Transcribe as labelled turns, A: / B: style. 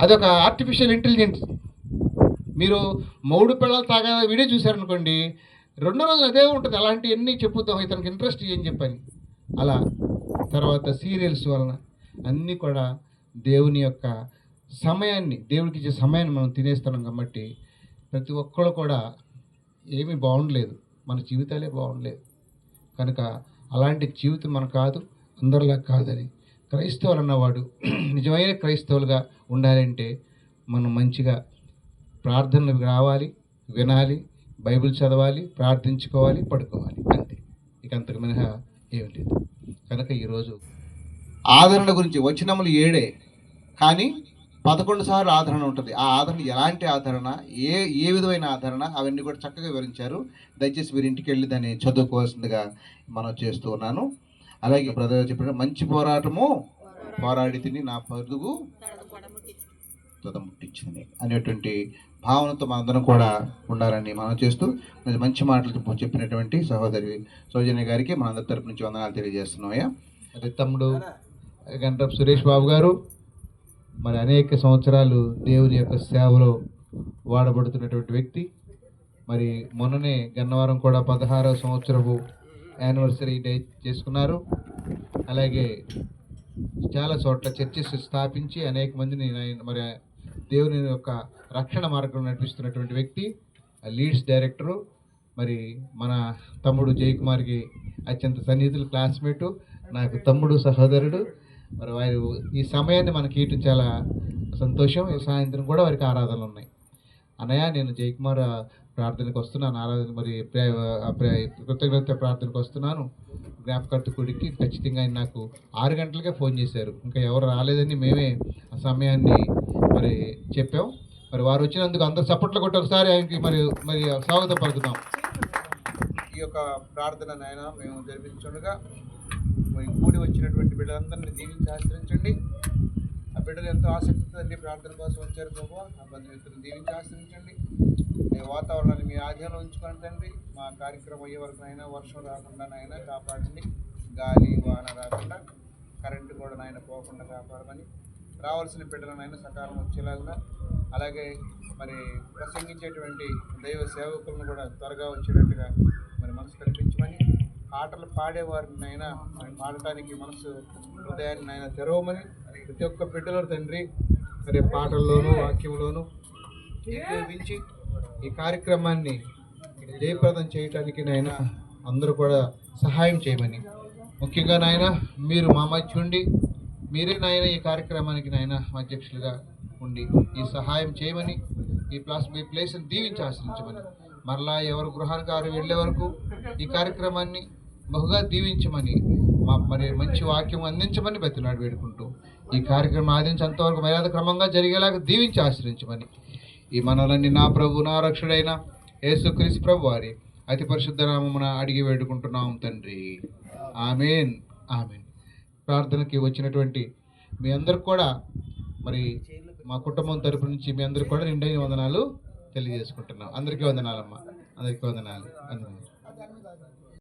A: అదొక artificial intelligence మీరు మూడు పిల్లలు తాగా వీడియో చూశారనుకోండి రెండో రోజు అదే ఉంటుంది. అలాంటివన్నీ చెప్పుతాం. ఇతనికి ఇంట్రెస్ట్ ఏం చెప్పని. అలా. తర్వాత సీరియల్స్ వలన అన్నీ కూడా దేవుని యొక్క సమయాన్ని దేవుడికి ఇచ్చే సమయాన్ని మనం తినేస్తున్నాం కాబట్టి ప్రతి ఒక్కరు కూడా ఏమీ బాగుండలేదు. మన జీవితాలే బాగుండలేదు. కనుక అలాంటి జీవితం మనకు కాదు అందరిలా కాదని క్రైస్తవులు అన్నవాడు నిజమైన క్రైస్తవులుగా ఉండాలంటే మనం మంచిగా ప్రార్థనలు రావాలి వినాలి బైబిల్ చదవాలి ప్రార్థించుకోవాలి పడుకోవాలి. అంతే. ఇక అంతకు మినహా ఏమి లేదు. కనుక ఈరోజు ఆదరణ గురించి వచనములు ఏడే కానీ పదకొండు సార్లు ఆదరణ ఉంటుంది. ఆ ఆదరణ ఎలాంటి ఆదరణ ఏ ఏ విధమైన ఆదరణ అవన్నీ కూడా చక్కగా వివరించారు. దయచేసి మీరు ఇంటికి వెళ్ళి దాన్ని చదువుకోవాల్సిందిగా మనం చేస్తూ ఉన్నాను. అలాగే బ్రదర్ చెప్పిన మంచి పోరాటము పోరాడి తిని నా పరుగు తుదముట్టించింది అనేటువంటి భావనతో మనందరం కూడా ఉండాలని మనం చేస్తూ మంచి మాటలు చెప్ప- చెప్పినటువంటి సహోదరి సౌజన్య గారికి మనందరి తరపు నుంచి వందనాలు తెలియజేస్తున్నామయ్యా మరి తమ్ముడు గంటపు సురేష్ బాబు గారు మరి అనేక సంవత్సరాలు దేవుని యొక్క సేవలో వాడబడుతున్నటువంటి వ్యక్తి. మరి మొన్ననే గన్నవరం కూడా పదహారవ సంవత్సరపు యానివర్సరీ డే చేసుకున్నారు. అలాగే చాలా చోట్ల చర్చెస్ స్థాపించి అనేక మందిని మరి దేవుని యొక్క రక్షణ మార్గం నడిపిస్తున్నటువంటి వ్యక్తి లీడ్స్ డైరెక్టరు మరి మన తమ్ముడు జయకుమార్కి అత్యంత సన్నిహితులు క్లాస్మేటు నాకు తమ్ముడు సహోదరుడు. మరి వారు ఈ సమయాన్ని మనకి ఇటు చాలా సంతోషం. సాయంత్రం కూడా వారికి ఆరాధనలు ఉన్నాయి. అన్నయ్య నేను జయకుమార్ ప్రార్థనకు వస్తున్నాను. ఆరాధన మరి కృతజ్ఞత ప్రార్థనకు వస్తున్నాను. జ్ఞాపకర్తకుడికి ఖచ్చితంగా ఆయన నాకు ఆరు గంటలకే ఫోన్ చేశారు. ఇంకా ఎవరు రాలేదని మేమే ఆ సమయాన్ని మరి చెప్పాం. మరి వారు వచ్చినందుకు అందరు సపోర్ట్లు కొట్టి ఒకసారి ఆయనకి మరి మరి స్వాగతం పలుకుతాం ఈ యొక్క ప్రార్థన నాయన మేము జరిపించుండగా మరి కూడి వచ్చినటువంటి బిడ్డలందరినీ దీవించి ఆశ్రయించండి. ఆ బిడ్డలు ఎంతో ఆసక్తితో తండ్రి ప్రార్థన కోసం వచ్చారు ప్రభు. ఆ బంధుమిత్రులు దీవించి ఆశ్రయించండి. మీ వాతావరణాన్ని మీ ఆధీనంలో ఉంచుకోండి తండ్రి మా కార్యక్రమం అయ్యే వరకు అయినా వర్షం రాకుండా నాయన కాపాడండి. గాలి వాన రాకుండా కరెంటు కూడా నాయన పోకుండా కాపాడమని రావాల్సిన బిడ్డలనైనా సకాలం వచ్చేలాగా అలాగే మరి ప్రసంగించేటువంటి దైవ సేవకులను కూడా త్వరగా వచ్చేటట్టుగా మరి మనసు కల్పించమని పాటలు పాడేవారినైనా పాడటానికి మనసు హృదయాన్ని ఆయన తెరవమని ప్రతి ఒక్క బిడ్డలో తండ్రి మరి పాటల్లోనూ వాక్యంలోనూ ఏకీభవించి ఈ కార్యక్రమాన్ని జయప్రదం చేయటానికి నాయన అందరూ కూడా సహాయం చేయమని. ముఖ్యంగా నాయన మీరు మా మధ్య ఉండి మీరే నాయన ఈ కార్యక్రమానికి నాయన అధ్యక్షులుగా ఉండి ఈ సహాయం చేయమని ఈ ప్లాస్ మీ ప్లేస్ని దీవించి ఆశ్రయించమని. మరలా ఎవరు గృహానికి వారు వెళ్ళే వరకు ఈ కార్యక్రమాన్ని బహుగా దీవించమని మా మరి మంచి వాక్యం అందించమని బతిలాడు వేడుకుంటూ ఈ కార్యక్రమం ఆదించేంతవరకు మర్యాద క్రమంగా జరిగేలాగా దీవించి ఆశ్రయించమని. ఈ మనలన్నీ నా ప్రభు నా రక్షుడైన యేసుక్రీస్ ప్రభు వారి అతి పరిశుద్ధ నామమున అడిగి వేడుకుంటున్నాం తండ్రి. ఆమెన్. ఆమెన్. ప్రార్థనకి వచ్చినటువంటి మీ అందరికి కూడా మరి మా కుటుంబం తరపు నుంచి మీ అందరికి కూడా నిండైన వందనాలు తెలియజేసుకుంటున్నాం. అందరికీ వందనాలమ్మా. అందరికీ వందనాలు. వందనాలు